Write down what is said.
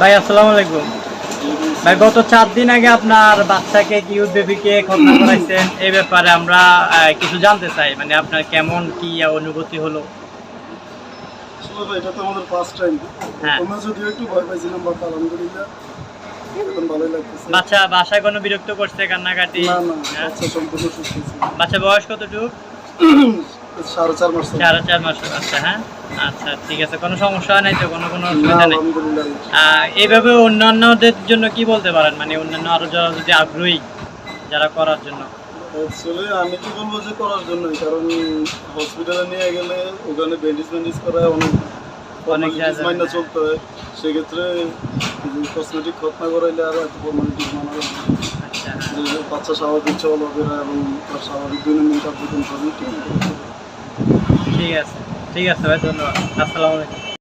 ভাই আসসালামু আলাইকুম। ভাই গত চার দিন আগে আপনার বাচ্চাকে কি বেবিকে খতনা করাইছেন? এই ব্যাপারে আমরা কিছু জানতে চাই। মানে আপনার কেমন কি অনুভূতি হলো? এটা তো আমাদের ফার্স্ট টাইম হ্যাঁ। যদিও একটু ভয় পাইছিলাম আলহামদুলিল্লাহ বাচ্চা বাসায় কোনো বিরক্ত করছে কান্নাকাটি? না না? বাচ্চা সম্পূর্ণ সুস্থ বাচ্চা বয়স কতটুকু? সাড়ে চার মাস চার চার মাসের বাচ্চা হ্যাঁ? আচ্ছা ঠিক আছে কোনো সমস্যা নাই তো? কোনো কোনো অসুবিধা নেই? এইভাবে অন্যান্যদের জন্য কি বলতে পারেন? মানে অন্যান্য আরও যারা যদি আগ্রহী যারা করার জন্য। অ্যাকচুয়ালি আমি কি বলব যে করার জন্যই কারণ হসপিটালে নিয়ে গেলে ওখানে ব্যান্ডেজ ব্যান্ডেজ করা অনেক। অনেক মাইনা চলতে হয়। সেক্ষেত্রে কসমেটিক খতনা করাইলে আর এত ফর্মালিটিস মানা। আচ্ছা হ্যাঁ। বাচ্চা স্বাভাবিক চলাফেরা এবং তার স্বাভাবিক দৈনন্দিন কার্যক্রম ঠিক আছে ঠিক আছে ভাই ধন্যবাদ আসসালামু আলাইকুম